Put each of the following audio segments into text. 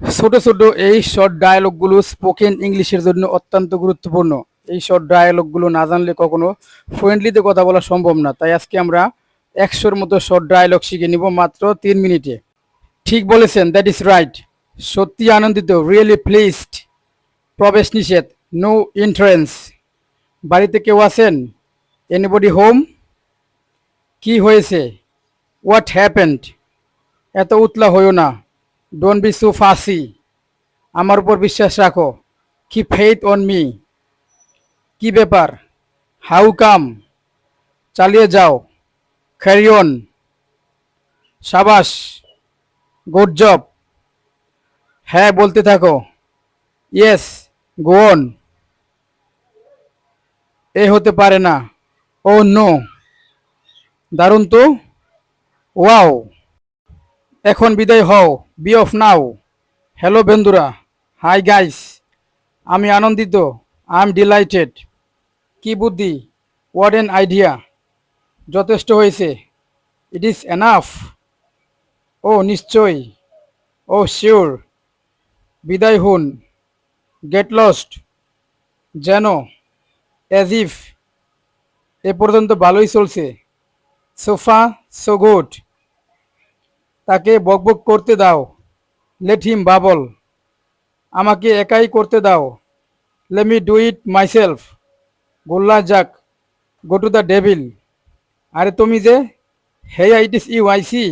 ছোট ছোট এই শর্ট ডায়ালগগুলো স্পোকেন ইংলিশের জন্য অত্যন্ত গুরুত্বপূর্ণ। এই শর্ট ডায়ালগগুলো না জানলে কখনো ফ্রেন্ডলিতে কথা বলা সম্ভব না। তাই আজকে আমরা একশোর মতো শর্ট ডায়ালগ শিখে নিব মাত্র তিন মিনিটে। ঠিক বলেছেন দ্যাট ইজ রাইট সত্যি আনন্দিত রিয়েলি প্লিজড প্রবেশ নিষেধ নো এন্ট্রেন্স বাড়িতে কেউ আছেন? এনিবডি হোম কি হয়েছে? হোয়াট হ্যাপেন্ড এত উতলা হইও না। ডোন্ট বি সো ফাসি আমার উপর বিশ্বাস রাখো। কি ফেইথ অন মি কি ব্যাপার? হাউ কাম চালিয়ে যাও। ক্যারি অন সাবাস। গুড জব হ্যাঁ বলতে থাকো। ইয়েস গো অন এ হতে পারে না। ও নো দারুণ তো? ওয়াও এখন বিদায় হও বি অফ নাও হ্যালো বন্ধুরা হাই গাইস আমি আনন্দিত আই এম ডিলাইটেড কি বুদ্ধি হোয়াট এন আইডিয়া যথেষ্ট হয়েছে। ইট ইজ এনাফ ও নিশ্চয়ই ও শিওর বিদায় হুন। গেট লস্ট যেন অ্যাজ ইফ এ পর্যন্ত ভালোই চলছে। সোফা সো গুড তাকে বকবক করতে দাও লেট হিম বাবল। আমাকে একাই করতে দাও। Let me do it myself গোল্লা যাক গো টু দ্য ডেভিল আরে তুমি যে হে it is you I see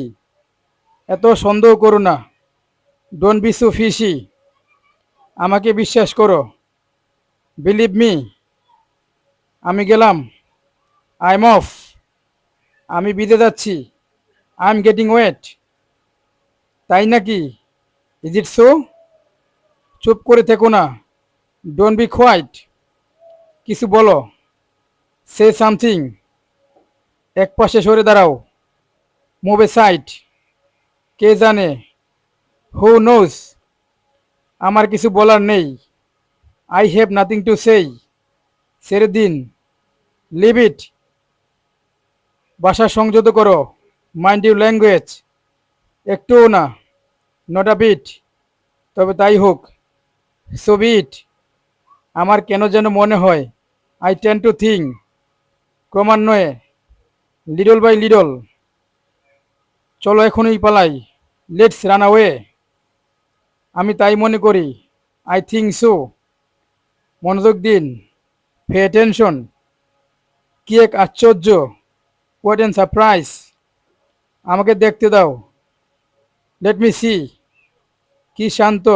এত সন্দেহ করো না। ডোন্ট বি সো ফিসি আমাকে বিশ্বাস করো। বিলিভ মি আমি গেলাম। আই এম অফ আমি বিদে যাচ্ছি। আই এম গেটিং ওয়েট তাই নাকি? ইজ ইট সো চুপ করে থেকো না। ডোন্ট বি কোয়াইট কিছু বলো। সে সামথিং এক পাশে সরে দাঁড়াও। মুভে সাইট কে জানে? হু নোজ আমার কিছু বলার নেই। আই হ্যাভ নাথিং টু সেই ছেড়ে দিন। লিভ ইট ভাষা সংযত করো। মাইন্ড ইউ ল্যাঙ্গুয়েজ একটুও না, নট বিট তবে তাই হোক সো বিট আমার কেন যেন মনে হয় আই টেন টু থিঙ্ক ক্রমান্বয়ে লিডল বাই লিডল চলো এখনই পালাই লেটস রান আওয়ে আমি তাই মনে করি আই থিঙ্ক সো মনোযোগ দিন ফে টেনশন কি এক আশ্চর্য হোয়াট এন সারপ্রাইজ আমাকে দেখতে দাও। লেট মি সি কি শান্ত।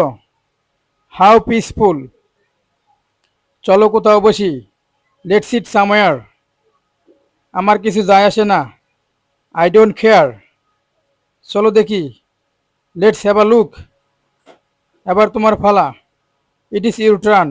হাউ পিসফুল চলো কোথাও বসি। লেট সিট সাময়ার আমার কিছু যায় আসে না। আই ডোন্ট কেয়ার চলো দেখি। লেটস হ্যাভ আ লুক এবার তোমার ফালা। ইট ইস ইউর টার্ন